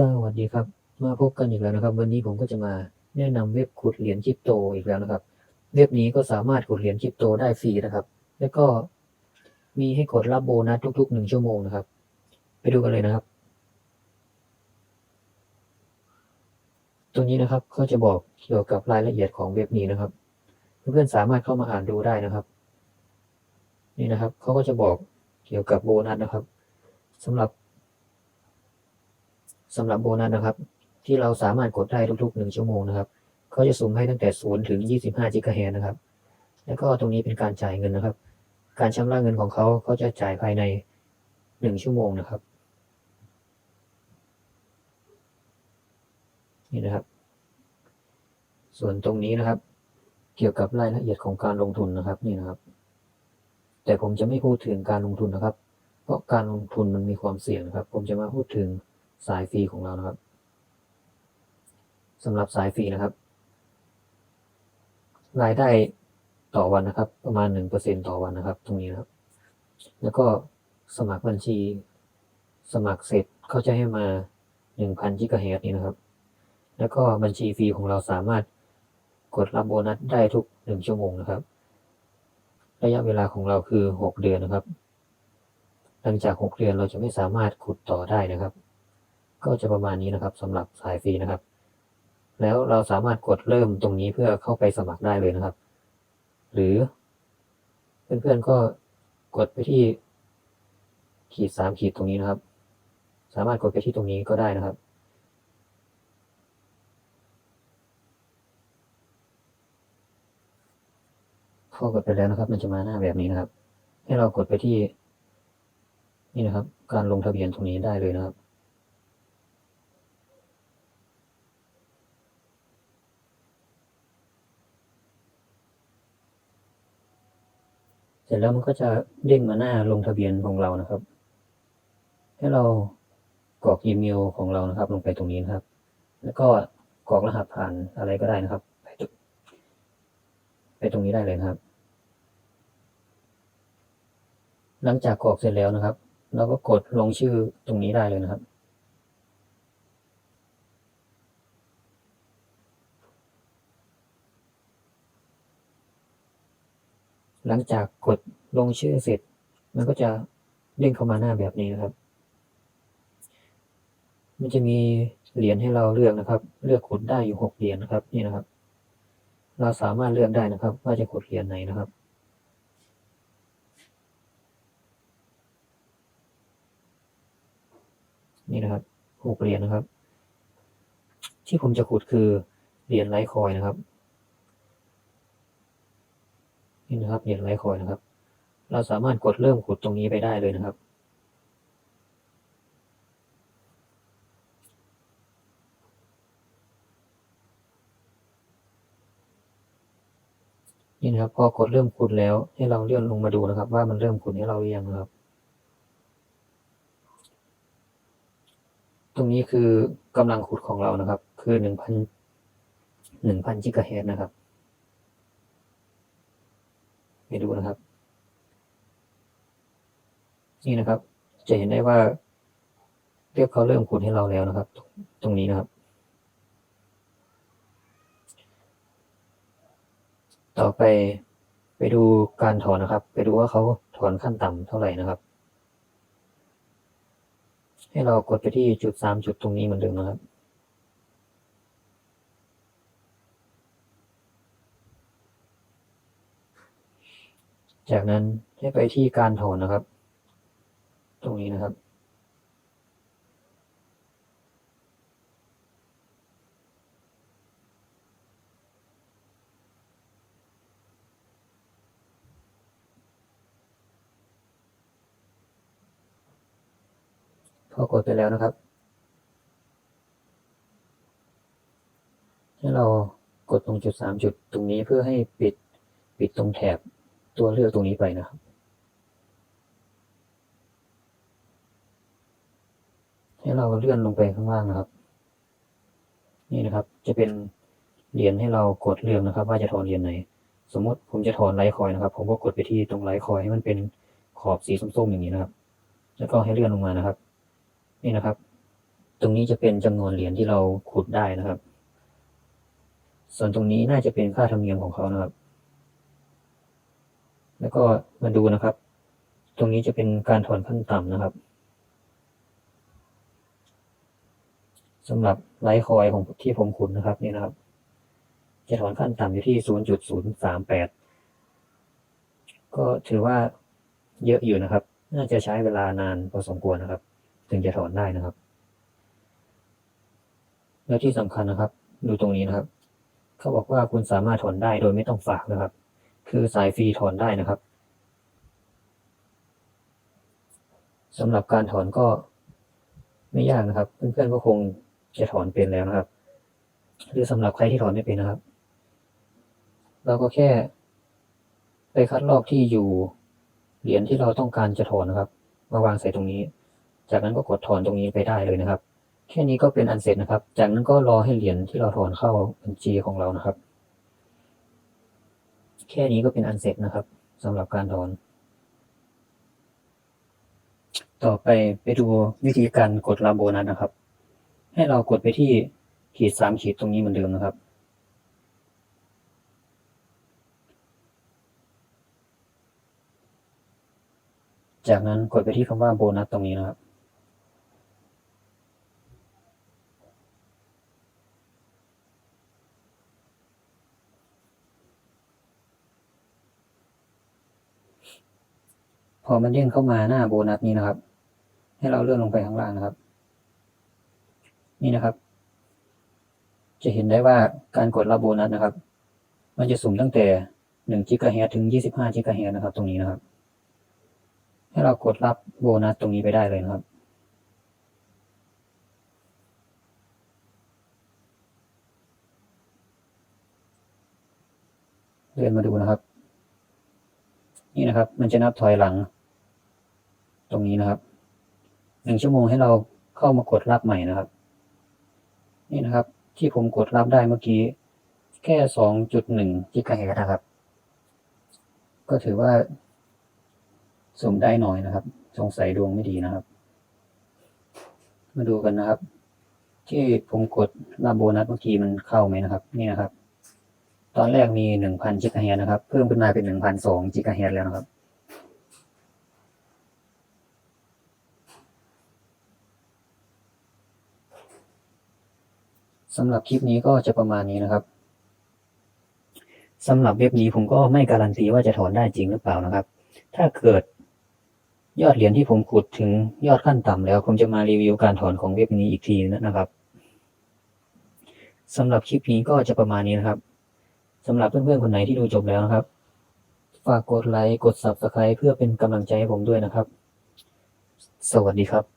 สวัสดีครับ มาพบกันอีกแล้วนะครับ วันนี้ผมก็จะมาแนะนำเว็บขุดเหรียญคริปโตอีกแล้วนะครับ เว็บนี้ก็สามารถขุดเหรียญคริปโตได้ฟรีนะครับ แล้วก็มีให้กดรับโบนัสทุกๆหนึ่งชั่วโมงนะครับ ไปดูกันเลยนะครับ ตัวนี้นะครับเขาจะบอกเกี่ยวกับรายละเอียดของเว็บนี้นะครับ เพื่อนๆสามารถเข้ามาอ่านดูได้นะครับ นี่นะครับเขาก็จะบอกเกี่ยวกับโบนัสนะครับสำหรับ สำหรับโบนัสนะครับ ที่เราสามารถกดได้ทุกๆหนึ่งชั่วโมงนะครับเขาจะสุ่มให้ตั้งแต่ศูนย์ถึงยี่สิบห้าจิกะเฮร์นะครับ แล้วก็ตรงนี้เป็นการจ่ายเงินนะครับ การชำระเงินของเขาเขาจะจ่ายภายในหนึ่งชั่วโมงนะครับ นี่นะครับ ส่วนตรงนี้นะครับ เกี่ยวกับรายละเอียดของการลงทุนนะครับนี่นะครับ แต่ผมจะไม่พูดถึงการลงทุนนะครับ เพราะการลงทุนมันมีความเสี่ยงนะครับ ผมจะมาพูดถึง สายฟรีของเรานะครับสำหรับสายฟรีนะครับ รายได้ต่อวันนะครับ ประมาณหนึ่งเปอร์เซ็นต่อวันนะครับ ตรงนี้นะครับ แล้วก็สมัครบัญชี สมัครเสร็จเขาจะให้มาหนึ่งพันกิกะเฮิรตซ์นี้นะครับ แล้วก็บัญชีฟรีของเราสามารถกดรับโบนัสได้ทุกหนึ่งชั่วโมงนะครับ ระยะเวลาของเราคือหกเดือนนะครับ หลังจากหกเดือนเราจะไม่สามารถขุดต่อได้นะครับ ก็จะประมาณนี้นะครับสำหรับสายฟรีนะครับ แล้วเราสามารถกดเริ่มตรงนี้เพื่อเข้าไปสมัครได้เลยนะครับ หรือ เพื่อนๆก็กดไปที่ขีดสามขีดตรงนี้นะครับ สามารถกดไปที่ตรงนี้ก็ได้นะครับ พอกดไปแล้วนะครับ มันจะมาหน้าแบบนี้นะครับ ให้เรากดไปที่ นี่นะครับ การลงทะเบียนตรงนี้ได้เลยนะครับ เสร็จแล้วมันก็จะเด้งมาหน้าลงทะเบียนของเรานะครับ ให้เรากรอกอีเมลของเรานะครับ ลงไปตรงนี้นะครับ แล้วก็กรอกรหัสผ่านอะไรก็ได้นะครับ ไปตไปตรงนี้ได้เลยนะครับ หลังจากกรอกเสร็จแล้วนะครับ เราก็กดลงชื่อตรงนี้ได้เลยนะครับ หลังจากกดลงชื่อเสร็จ มันก็จะเด้งเข้ามาหน้าแบบนี้นะครับ มันจะมีเหรียญให้เราเลือกนะครับ เลือกกดได้อยู่หกเหรียญนะครับนี่นะครับ เราสามารถเลือกได้นะครับ ว่าจะกดเหรียญไหนนะครับ นี่นะครับหกเหรียญนะครับ ที่ผมจะขุดคือเหรียญไลท์คอยนะครับ นี่นะครับเหรียญไลคอยนะครับ เราสามารถกดเริ่มขุดตรงนี้ไปได้เลยนะครับ นี่นะครับพอกดเริ่มขุดแล้วให้เราเลื่อนลงมาดูนะครับ ว่ามันเริ่มขุดให้เราหรือยังนะครับ ตรงนี้คือกำลังขุดของเรานะครับ คือหนึ่งพันหนึ่งพันกิกะเฮิรตซ์นะครับ ไปดูนะครับ นี่นะครับ จะเห็นได้ว่าเรียบเขาเริ่มขุดให้เราแล้วนะครับ ตรงนี้นะครับ ต่อไปไปดูการถอนนะครับ ไปดูว่าเขาถอนขั้นต่ำเท่าไหร่นะครับ ให้เรากดไปที่จุดสามจุดตรงนี้เหมือนเดิมนะครับ จากนั้นให้ไปที่การถอนนะครับ ตรงนี้นะครับ พอกดไปแล้วนะครับ ให้เรากดตรงจุดสามจุดตรงนี้เพื่อให้ปิดปิดตรงแถบ ตัวเลือกตรงนี้ไปนะครับให้เราเลื่อนลงไปข้างล่างนะครับ นี่นะครับ จะเป็นเหรียญให้เรากดเลือกนะครับ ว่าจะถอนเหรียญไหน สมมติผมจะถอนไลท์คอยนะครับ ผมก็กดไปที่ตรงไลท์คอยให้มันเป็นขอบสีส้มๆอย่างนี้นะครับ แล้วก็ให้เลื่อนลงมานะครับ นี่นะครับ ตรงนี้จะเป็นจำนวนเหรียญที่เราขุดได้นะครับ ส่วนตรงนี้น่าจะเป็นค่าธรรมเนียมของเขานะครับ แล้วก็มาดูนะครับ ตรงนี้จะเป็นการถอนขั้นต่ำนะครับสำหรับไลท์คอยของที่ผมขุดนะครับนี่นะครับ จะถอนขั้นต่ำอยู่ที่ 0.038 ก็ถือว่าเยอะอยู่นะครับ น่าจะใช้เวลานานพอสมควรนะครับ ถึงจะถอนได้นะครับ แล้วที่สำคัญนะครับ ดูตรงนี้นะครับ เขาบอกว่าคุณสามารถถอนได้โดยไม่ต้องฝากนะครับ คือสายฟรีถอนได้นะครับสำหรับการถอนก็ไม่ยากนะครับ เพื่อนๆก็คงจะถอนเป็นแล้วนะครับ หรือสำหรับใครที่ถอนไม่เป็นนะครับ เราก็แค่ ไปคัดลอกที่อยู่เหรียญที่เราต้องการจะถอนนะครับ มาวางใส่ตรงนี้ จากนั้นก็กดถอนตรงนี้ไปได้เลยนะครับ แค่นี้ก็เป็นอันเสร็จนะครับ จากนั้นก็รอให้เหรียญที่เราถอนเข้าบัญชีของเรานะครับ แค่นี้ก็เป็นอันเสร็จนะครับสำหรับการถอน ต่อไปไปดูวิธีการกดรับโบนัสนะครับ ให้เรากดไปที่ขีดสามขีดตรงนี้เหมือนเดิมนะครับ จากนั้นกดไปที่คำว่าโบนัสตรงนี้นะครับ พอมันเด้งเข้ามาหน้าโบนัสนี้นะครับ ให้เราเลื่อนลงไปข้างล่างนะครับ นี่นะครับ จะเห็นได้ว่าการกดรับโบนัสนะครับ มันจะสุ่มตั้งแต่หนึ่งกิกะเฮรถึงยี่สิบห้ากิกะเฮรนะครับ ตรงนี้นะครับ ให้เรากดรับโบนัสตรงนี้ไปได้เลยนะครับเลื่อนมาดูนะครับ นี่นะครับ มันจะนับถอยหลัง ตรงนี้นะครับหนึ่งชั่วโมงให้เราเข้ามากดรับใหม่นะครับ นี่นะครับ ที่ผมกดรับได้เมื่อกี้ แค่สองจุดหนึ่งกิกะเฮิรตซ์นะครับ ก็ถือว่าสุ่มได้น้อยนะครับ สงสัยดวงไม่ดีนะครับ มาดูกันนะครับ ที่ผมกดรับโบนัสเมื่อกี้มันเข้าไหมนะครับ นี่นะครับ ตอนแรกมีหนึ่งพันกิกะเฮิรตนะครับ เพิ่มขึ้นมาเป็นหนึ่งพันสองกิกะเฮิรตแล้วนะครับ สำหรับคลิปนี้ก็จะประมาณนี้นะครับสำหรับเว็บนี้ผมก็ไม่การันตีว่าจะถอนได้จริงหรือเปล่านะครับ ถ้าเกิดยอดเหรียญที่ผมขุดถึงยอดขั้นต่ำแล้วผมจะมารีวิวการถอนของเว็บนี้อีกทีนะครับสำหรับคลิปนี้ก็จะประมาณนี้นะครับสำหรับเพื่อนๆคนไหนที่ดูจบแล้วนะครับ ฝากกดไลค์กด Subscribe เพื่อเป็นกำลังใจให้ผมด้วยนะครับ สวัสดีครับ